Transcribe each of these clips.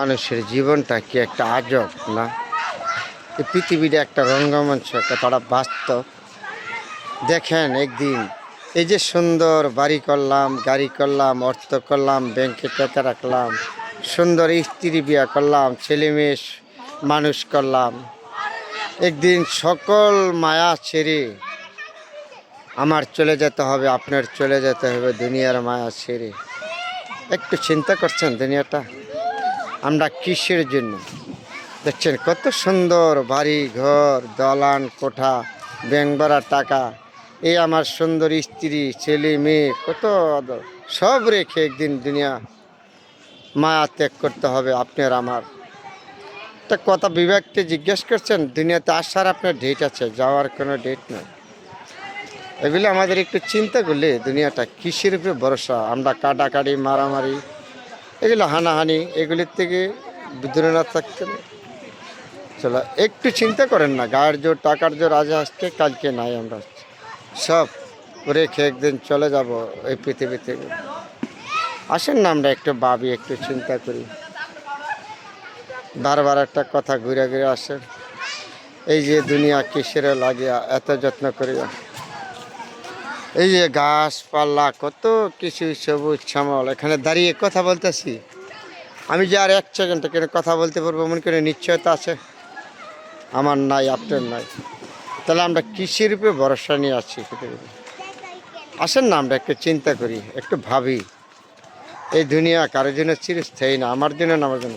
মানুষের জীবনটা কি একটা আজব, না? এই পৃথিবীর একটা রঙ্গমঞ্চ একটা তারা বাস্তব দেখেন একদিন এই যে সুন্দর বাড়ি করলাম, গাড়ি করলাম, অর্থ করলাম, ব্যাংকে টাকা রাখলাম, সুন্দর স্ত্রী বিয়া করলাম, ছেলে মেয়ে মানুষ করলাম। একদিন সকল মায়া ছেড়ে আমার চলে যেতে হবে, আপনার চলে যেতে হবে দুনিয়ার মায়া ছেড়ে। একটু চিন্তা করছেন দুনিয়াটা? আমরা কিসের জন্য? দেখছেন কত সুন্দর বাড়ি, ঘর, দলান, কোঠা, ব্যাংক টাকা। এই আমার সুন্দর স্ত্রী, ছেলে, মেয়ে, কত সব রেখে একদিন দুনিয়া মায়া ত্যাগ করতে হবে আপনার আমার। একটা কথা বিবেককে জিজ্ঞেস করছেন, দুনিয়াতে আসার আপনার ডেট আছে? যাওয়ার কোনো ডেট নেই। এগুলো আমাদের একটু চিন্তা করলে দুনিয়াটা কিসের উপরে ভরসা? আমরা কাটাকাটি, মারামারি এগুলো হানাহানি, এগুলির থেকে দূরে না থাকতে হবে। চলো, একটু চিন্তা করেন না, গায়ের জোর, টাকার জোর, আজ আসছে, কালকে নাই আমরা সব রেখে একদিন চলে যাব এই পৃথিবী থেকে। আসেন না আমরা একটু ভাবি, একটু চিন্তা করি। বারবার একটা কথা ঘুরে ঘুরে আসেন এই যে দুনিয়া কিসের লাগিয়া এত যত্ন করিয়া। এই যে গাছপালা, কত কিছু সবুজ শ্যামল। এখানে দাঁড়িয়ে কথা বলতেছি। আমি যে আর এক সেকেন্ড এখানে কথা বলতে পারব, মনে করে নিশ্চয়তা আছে। আমার নাই, আপনার নাই। তাহলে আমরা কৃষির উপরে ভরসা নিয়ে পৃথিবীতে। আসেন না আমরা একটু চিন্তা করি, একটু ভাবি। এই দুনিয়া কারোর জন্য চিরস্থায়ী না, আমার জন্য না, আমার জন্য।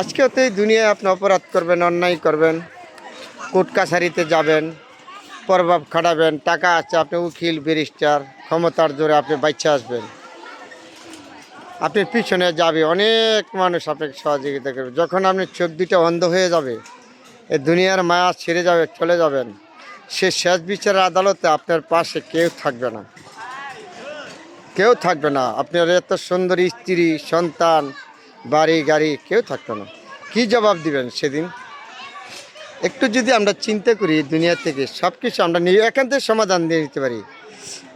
আজকে তো এই দুনিয়ায় আপনি অপরাধ করবেন, অন্যায় করবেন, কোর্ট কাছারিতে যাবেন প্রভাব খাটাবেন, টাকা আছে, আপনি উকিল, ব্যারিস্টার, ক্ষমতার জোরে আপনি বাচ্চা আসবেন। আপনি পিছনে যাবে, অনেক মানুষ আপনাকে সহযোগিতা করবে। যখন আপনি চোখ দুটো অন্ধ হয়ে যাবে, এ দুনিয়ার মায়া ছেড়ে যাবে, চলে যাবেন। সে শেষ বিচারের আদালতে আপনার পাশে কেউ থাকবে না। কেউ থাকবে না। আপনার এত সুন্দর স্ত্রী, সন্তান, বাড়ি, গাড়ি, কেউ থাকবে না। কি জবাব দিবেন সেদিন? একটু যদি আমরা চিন্তা করি দুনিয়া থেকে সব কিছু আমরা এখান থেকে সমাধান দিয়ে নিতে পারি।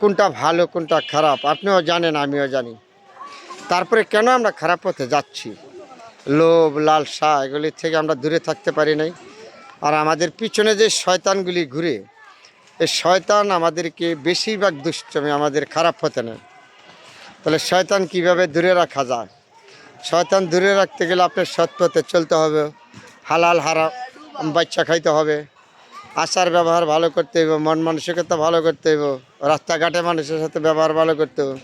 কোনটা ভালো, কোনটা খারাপ, আপনিও জানেন, আমিও জানি। তারপরে কেন আমরা খারাপ পথে যাচ্ছি? লোভ, লালসা, এগুলি থেকে আমরা দূরে থাকতে পারি নাই। আর আমাদের পিছনে যে শয়তানগুলি ঘুরে এই শয়তান আমাদেরকে বেশিরভাগ দুষ্টমি আমাদের খারাপ হতে নেয়। তাহলে শয়তান কীভাবে দূরে রাখা যায়? শয়তান দূরে রাখতে গেলে আপনার সৎ পথে চলতে হবে। হালাল হারা বাচ্চা খাইতে হবে। আচার ব্যবহার ভালো করতে হইব, মন মানসিকতা ভালো করতে হইব, রাস্তাঘাটে মানুষের সাথে ব্যবহার ভালো করতে হবে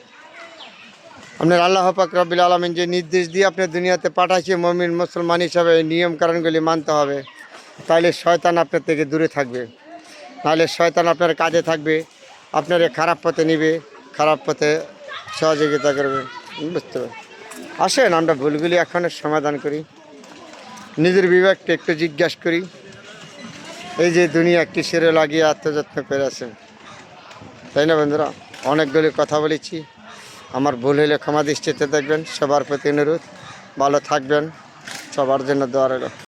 আপনার আল্লাহ পাক রব্বিল আলমিন যে নির্দেশ দিয়ে আপনি দুনিয়াতে পাঠাইছে মমিন, মুসলমান হিসাবে নিয়ম কারণগুলি মানতে হবে তাহলে শয়তান আপনার থেকে দূরে থাকবে। নাহলে শয়তান আপনার কাজে থাকবে, আপনার খারাপ পথে নিবে, খারাপ পথে সহযোগিতা করবে। বুঝতে পারবেন আসেন, আমরা ভুলগুলি এখনের সমাধান করি। নিজের বিবেককে একটু জিজ্ঞাসা করি। এই যে দুনিয়া কিসেরে লাগিয়ে আত্মযত্ন করে আছেন তাই না বন্ধুরা? অনেকগুলি কথা বলেছি। আমার ভুল হলে ক্ষমা দৃষ্টিতে দেখবেন। সবার প্রতি অনুরোধ। ভালো থাকবেন। সবার জন্য দোয়া রইল।